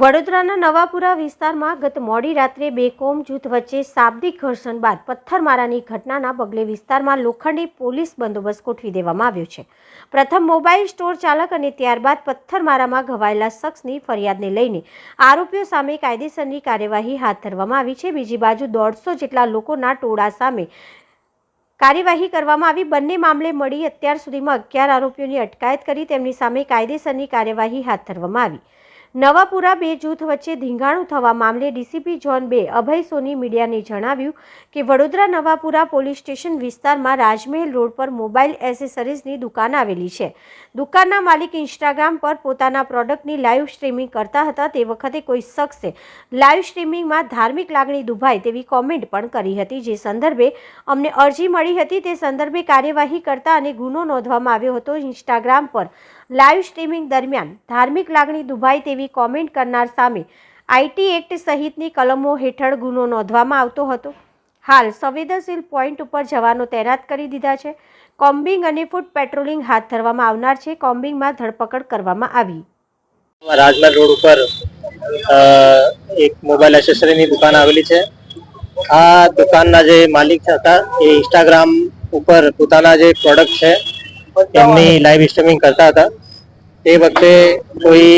વડોદરાના નવાપુરા વિસ્તારમાં ગત મોડી રાત્રે બે કોમ જૂથ વચ્ચે શાબ્દિક ઘર્ષણ બાદ પથ્થરમારાની ઘટનાના પગલે વિસ્તારમાં લોખંડી પોલીસ બંદોબસ્ત ગોઠવી દેવામાં આવ્યો છે. પ્રથમ મોબાઈલ સ્ટોર ચાલક અને ત્યારબાદ પથ્થરમારામાં ઘવાયેલા શખ્સની ફરિયાદને લઈને આરોપીઓ સામે કાયદેસરની કાર્યવાહી હાથ ધરવામાં આવી છે. બીજી બાજુ દોઢસો જેટલા લોકોના ટોળા સામે કાર્યવાહી કરવામાં આવી. બંને મામલે મળી અત્યાર સુધીમાં અગિયાર આરોપીઓની અટકાયત કરી તેમની સામે કાયદેસરની કાર્યવાહી હાથ ધરવામાં આવી. નવાપુરા બે જૂથ વચ્ચે ધીંગાણું થવા મામલે ડીસીપી ઝોન બે અભય સોની મીડિયાને જણાવ્યું કે વડોદરા નવાપુરા પોલીસ સ્ટેશન વિસ્તારમાં રાજમહેલ રોડ પર મોબાઈલ એસેસરીઝની દુકાન આવેલી છે. દુકાનના માલિક ઇન્સ્ટાગ્રામ પર પોતાના પ્રોડક્ટની લાઈવ સ્ટ્રીમિંગ કરતા હતા તે વખતે કોઈ શખ્સે લાઈવ સ્ટ્રીમિંગમાં ધાર્મિક લાગણી દુભાય તેવી કોમેન્ટ પણ કરી હતી. જે સંદર્ભે અમને અરજી મળી હતી તે સંદર્ભે કાર્યવાહી કરતા અને ગુનો નોંધવામાં આવ્યો હતો. ઇન્સ્ટાગ્રામ પર લાઈવ સ્ટ્રીમિંગ દરમિયાન ધાર્મિક લાગણી દુભાય તેવી કોમેન્ટ કરનાર સામે આઈટી એક્ટ સહિતની કલમો હેઠળ ગુનો નોંધવામાં આવતો હતો. હાલ સંવેદનશીલ પોઈન્ટ ઉપર જવાનો તૈનાત કરી દીધા છે. કોમ્બિંગ અને ફૂટ પેટ્રોલિંગ હાથ ધરવામાં આવનાર છે. કોમ્બિંગમાં ધરપકડ કરવામાં આવી. રાજમહેલ રોડ ઉપર એક મોબાઈલ એસેસરીની દુકાન આવેલી છે. આ દુકાનના જે માલિક હતા, એ ઇન્સ્ટાગ્રામ ઉપર પોતાના જે પ્રોડક્ટ છે, એમની લાઈવ સ્ટ્રીમિંગ કરતા હતા. તે વખતે કોઈ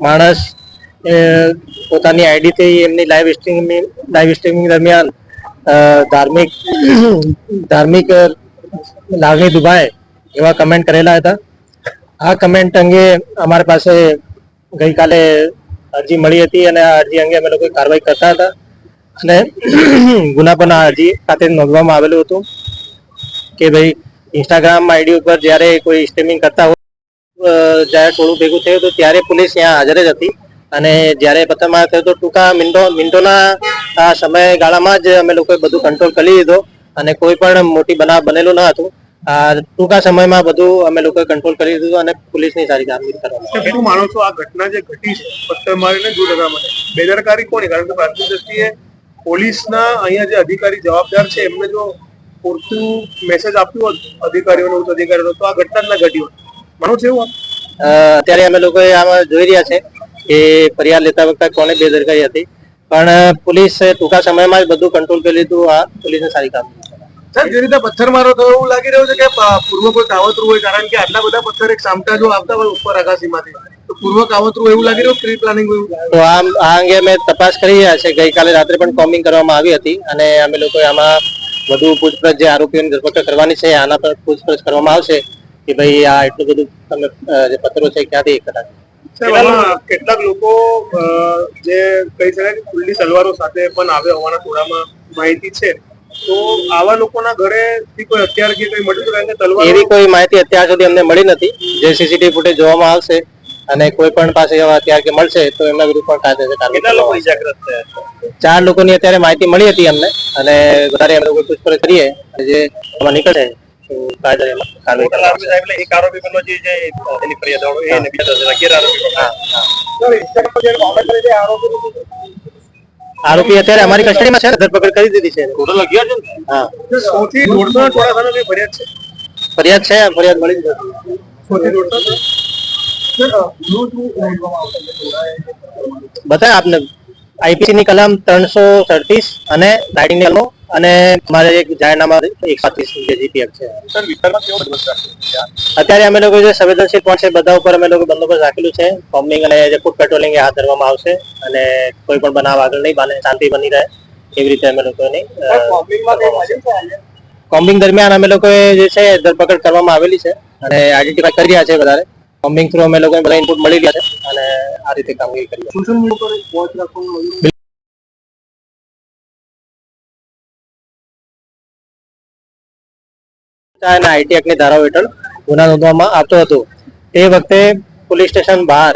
માણસ પોતાની આઈડીથી એમની લાઈવ સ્ટ્રીમિંગ લાઈવ સ્ટ્રીમિંગ દરમિયાન ધાર્મિક ધાર્મિક લાગણી દુભાય એવા કમેન્ટ કરેલા હતા. આ કમેન્ટ અંગે અમારી પાસે ગઈકાલે અરજી મળી હતી અને આ અરજી અંગે અમે લોકો કાર્યવાહી કરતા હતા અને ગુના પણ આ અરજી ખાતે નોંધવામાં આવેલું હતું કે ભાઈ ઇન્સ્ટાગ્રામ આઈડી ઉપર જ્યારે કોઈ સ્ટ્રીમિંગ કરતા હોય જ્યારે ટોળું ભેગું થયું હતું, ત્યારે પોલીસ ત્યાં હાજર જ હતી. અને જ્યારે પ્રથમ થયો તો ટૂંકા મિનિટો, મિનિટોના સમયગાળામાં જ અમે લોકોએ બધું કંટ્રોલ કરી લીધો. અને કોઈ પણ મોટી બનાવ બનેલું ન હતું. ટૂંકા સમયમાં બધું અમે લોકોએ કંટ્રોલ કરી દીધું અને પોલીસની સારી કામગીરી કરવામાં. શું માનો છો, આ ઘટના જે ઘટી છે પથ્થર મારીને દૂર કરવા માટે, બેદરકારી કોની? કારણ કે પ્રાથમિક દ્રષ્ટિએ પોલીસના અહીંયા જે અધિકારી જવાબદાર છે, એમને જો પૂરતું મેસેજ આપ્યું હોત, અધિકારીઓને, ઉચ્ચ અધિકારીઓને, તો આ ઘટના જ ના ઘટી હોત. માનો છે એવું? અત્યારે અમે લોકો આમાં જોઈ રહ્યા છે કે ફરિયાદ લેતા વખતે કોને બેદરકારી હતી. પણ પોલીસ ટૂંકા સમયમાં જ બધું કંટ્રોલ કરી લીધું. આ પોલીસને સારી કામગીરી સર જે રીતે પથ્થર મારો તો એવું લાગી રહ્યું છે કે પૂર્વ કોઈ કાવતરું હોય? કારણ કે આટલા બધા પથ્થર એક સામટા જો આવતા હોય ઉપર આકાશીમાંથી. પૂર્વ કાવતરું એવું લાગી રહ્યું? પ્રી પ્લાનિંગ તો આ આ અંગે અમે તપાસ કરી રહ્યા છે ગઈકાલે રાત્રે પણ કોમ્બિંગ કરવામાં આવી હતી અને અમે લોકો આમાં વધુ પૂછપરછ જે આરોપીઓની ધરપકડ કરવાની છે આના પર પૂછપરછ કરવામાં આવશે. કે ભાઈ આ એટલું બધું તમે જે પથ્થરો છે ક્યાંથી એકઠા? કેટલાક લોકો જે કહી શકાય કે ખુલ્લી સલવારો સાથે પણ આવે હોવાના થોડામાં માહિતી છે. તો આવા લોકોના ઘરે કોઈ અત્યાર કે કઈ મળ્યું કારણ કે તલવાર એવી કોઈ માહિતી અત્યાર સુધી અમને મળી નથી. જે સીસીટીવી ફૂટેજ જોવામાં આવશે અને કોઈ પણ પાસે હથિયાર કે મળશે તો એમના વિરુદ્ધ પણ કાયદેસર કેટલા લોકો ઇજાગ્રસ્ત થયા ચાર લોકોની અત્યારે માહિતી મળી હતી અમને અને વધારે અમે લોકો પૂછપરછ કરીએ. જે નીકળે તો કાયદે એમાં કાર્યવાહી કરવામાં એટલે એક આરોપી પેલો જે છે એની ફરિયાદ વાળો એ ને બીજા દસ અગિયાર આરોપી હા, હા. આરોપી આરોપી અત્યારે અમારી કસ્ટડીમાં છે ધરપકડ કરી દીધી છે. ટોટલ અગિયાર છે હા. સૌથી દોઢસો ટોળા ફરિયાદ છે. ફરિયાદ છે ફરિયાદ મળી જશે નથી. સૌથી દોઢસો આપને આઈપીસી ની કલમ ત્રણસો સડતીસ અને રાઇટિંગ કલમો અને મારે એક જાહેરનામા એક જીપીએફ છે? અત્યારે અમે લોકો જે સંવેદનશીલ પોઈન્ટ છે બધા ઉપર અમે લોકો બંદોબસ્ત રાખેલું છે. કોમ્બિંગ અને જે ફૂડ પેટ્રોલિંગ એ હાથ ધરવામાં આવશે અને કોઈ પણ બનાવ આગળ નહીં બને શાંતિ બની રહે એવી રીતે અમે લોકોની કોમ્બિંગ દરમિયાન અમે લોકોએ જે છે ધરપકડ કરવામાં આવેલી છે અને આઈડેન્ટિફાઈ કરી રહ્યા છે વધારે. કોમ્બિંગ થ્રુ અમે લોકોને બધા ઇનપુટ મળી રહ્યા છે અને આ રીતે કામગીરી કરી અને આઈટી એક્ટની ધારાઓ હેઠળ ગુના નોંધવામાં આવતો હતો. તે વખતે પોલીસ સ્ટેશન બહાર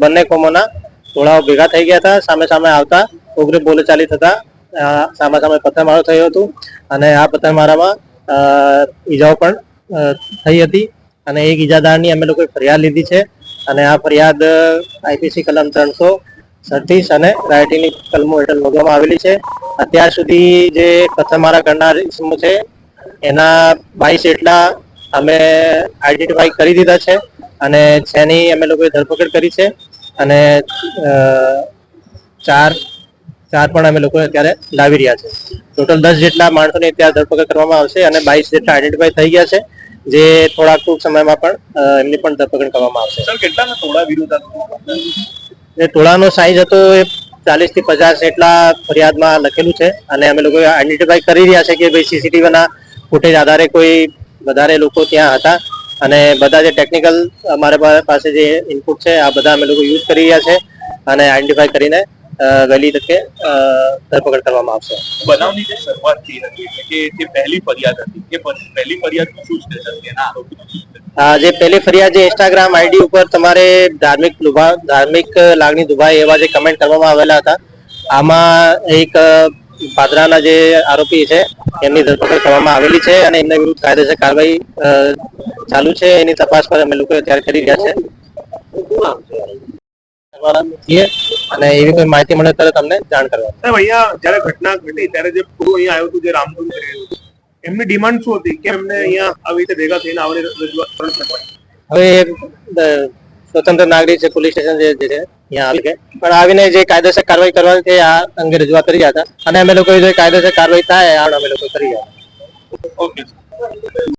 બંને કોમોના ટોળાઓ ભેગા થઈ ગયા હતા. સામે સામે આવતા ઉગ્ર બોલચાલી થતા સામે સામે પથ્થરમારો થયો હતો અને આ પથ્થરમારામાં ઈજાઓ પણ થઈ હતી અને એક ઈજાદારની અમે લોકોએ ફરિયાદ લીધી છે અને આ ફરિયાદ આઈપીસી કલમ ત્રણસો સત્તીસ અને રાયટીની કલમો હેઠળ નોંધવામાં આવેલી છે. અત્યાર સુધી જે પથ્થરમારા કરનાર ઇસમો છે એના બાવીસ એટલા અમે આઈડેન્ટિફાઈ કરી દીધા છે અને જેની અમે લોકોએ ધરપકડ કરી છે અને ચાર ચાર પણ અમે લોકો અત્યારે લાવી રહ્યા છે. ટોટલ દસ જેટલા માણસોની અત્યારે ધરપકડ કરવામાં આવશે અને બાવીસ જેટલા આઈડેન્ટિફાઈ થઈ ગયા છે જે થોડાક ટૂંક સમયમાં પણ એમની પણ ધરપકડ કરવામાં આવશે. કેટલાના ટોળા ટોળાનો સાઈઝ હતો એ ચાલીસથી પચાસ એટલા ફરિયાદમાં લખેલું છે અને અમે લોકો આઈડેન્ટિફાઈ કરી રહ્યા છે કે ભાઈ સીસીટીવી ના ફૂટેજ આધારે કોઈ વધારે લોકો ત્યાં હતા. અને બધા જે ટેકનિકલ અમારા પાસે જે ઇનપુટ છે આ બધા અમે લોકો યુઝ કરી રહ્યા છે અને આઈડેન્ટિફાઈ કરીને વહેલી તકે ધરપકડ કરવામાં આવશે. બનાવની જે શરૂઆત થઈ હતી એટલે કે જે પહેલી ફરિયાદ હતી એ પહેલી ફરિયાદ શું સ્ટેટસ એના આરોપી જે પહેલી ફરિયાદ જે ઇન્સ્ટાગ્રામ આઈડી ઉપર તમારે ધાર્મિક ધાર્મિક લાગણી દુભાય એવા જે કમેન્ટ કરવામાં આવેલા હતા આમાં એક પાદરાના જે આરોપી છે એમની ધરપકડ કરવામાં આવેલી છે અને એમના વિરુદ્ધ કાયદેસર કાર્યવાહી ચાલુ છે. એની તપાસ પર અમે લોકો અત્યારે કરી રહ્યા છે. અને એવી કોઈ માહિતી મળે ત્યારે તમને જાણ કરવા સાહેબ અહીંયા જયારે ઘટના ઘટી ત્યારે જે પૂરું અહીંયા આવ્યું હતું જે રામધૂન કરી એમની ડિમાન્ડ શું હતી કે એમને અહીંયા આવી રીતે ભેગા થઈને આવડે રજૂઆત કરવાની? હવે સ્વતંત્ર નાગરિક છે પોલીસ સ્ટેશન જે જે છે પણ આવીને જે કાયદેસર કાર્યવાહી કરવાની છે, આ અંગે રજૂઆત કરી હતા. અને અમે લોકો જે કાયદેસર કાર્યવાહી થાય અમે લોકો કરી